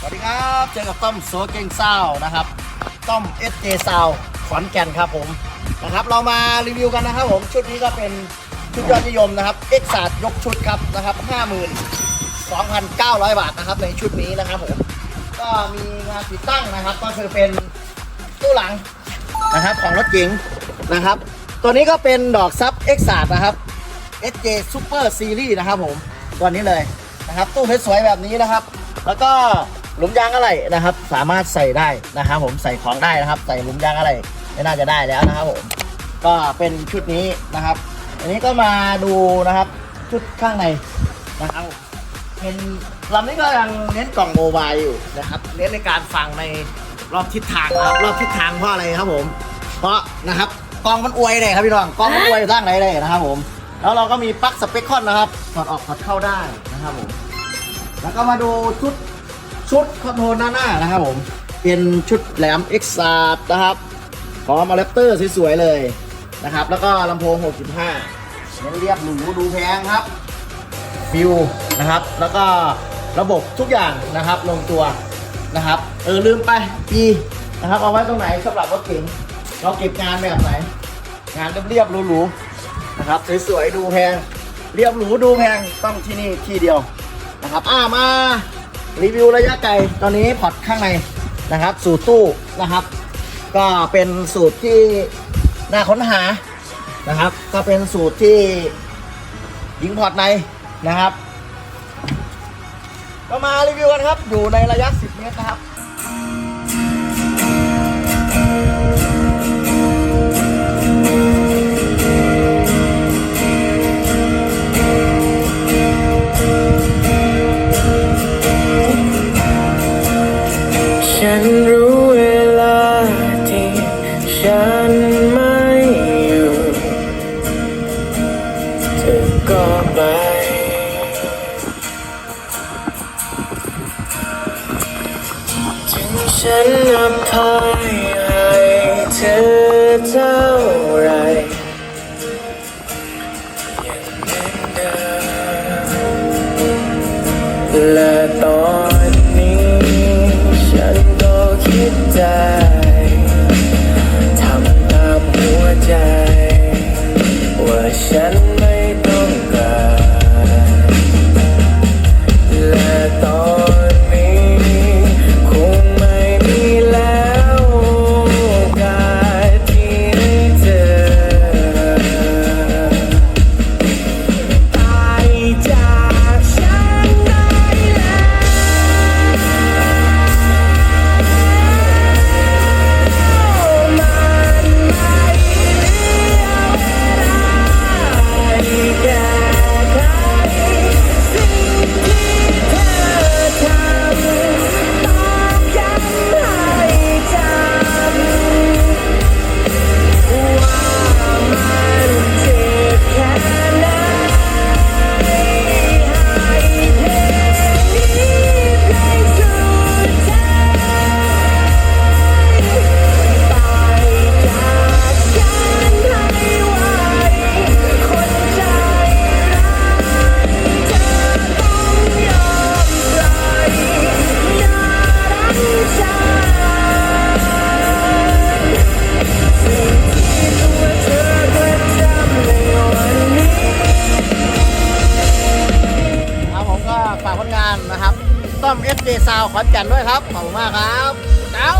สวัสดีครับ เจอกับต้อมโซเก่งซานะครับ ต้อมเอสเจเซาวขอนแก่นครับผมนะครับ เรามารีวิวกันนะครับผมชุดนี้ก็เป็นชุดยอดนิยมนะครับเอ็กซาดยกชุดครับนะครับ52,900บาทนะครับในชุดนี้นะครับผมก็มีงานติดตั้งนะครับ ก็คือเป็นตู้หลังนะครับของรถเก๋งนะครับ ตัวนี้ก็เป็นดอกซับเอ็กซาดนะครับ SJ Super Series นะครับผมตัวนี้เลยนะครับ ตู้สวยๆแบบนี้นะครับ แล้วก็ หลุมยางอะไรนะครับ สามารถใส่ได้นะครับผมใส่ของได้นะครับ ใส่หลุมยางอะไรไม่น่าจะได้แล้วนะครับผมก็เป็นชุดนี้นะครับ อันนี้ก็มาดูนะครับ ชุดข้างในนะครับเป็นลำนี้ก็ยังเน้นกล่องโมบายอยู่นะครับเน้นในการฟังในรอบทิศทางนะครับรอบทิศทางเพราะอะไรครับผม เพราะนะครับกล้องมันอวยเลยครับพี่น้องกล้องมันอวยสร้างไหนเลยนะครับผม แล้วเราก็มีปลั๊กสเปคคอนนะครับถอดออกถอดเข้าได้นะครับผมแล้วก็มาดูชุด ชุดคอนโทรลหน้าหน้านะครับผม เป็นชุดแหลม X ซานะครับ พร้อมมาแรปเตอร์สวยๆเลยนะครับ แล้วก็ลำโพง 65เรียบหรูดูแพงครับ ฟิวนะครับ แล้วก็ระบบทุกอย่างนะครับ ลงตัวนะครับ เออลืมไปอีนะครับเอาไว้ตรงไหนสำหรับรถเก๋งเราเก็บงานแบบไหน งานเรียบๆหรูๆนะครับสวยๆดูแพง เรียบหรูดูแพงต้องที่นี่ที่เดียวนะครับอ่ามา รีวิวระยะไกลตอนนี้พอร์ตข้างในนะครับ สูตรตู้นะครับ ก็เป็นสูตรที่น่าค้นหานะครับ ก็เป็นสูตรที่ยิงพอร์ตในนะครับ ก็มารีวิวกันครับ อยู่ในระยะ 10 เมตรนะครับ ฉันรู้เวลาที่ฉันไม่อยู่เธอก็ไปถึงฉันอภัยให้เธอเท่าไรยังเหมือนเดิม ช่อง FJ Sound ขอนแก่นด้วยครับ ขอบคุณมากครับเจ้า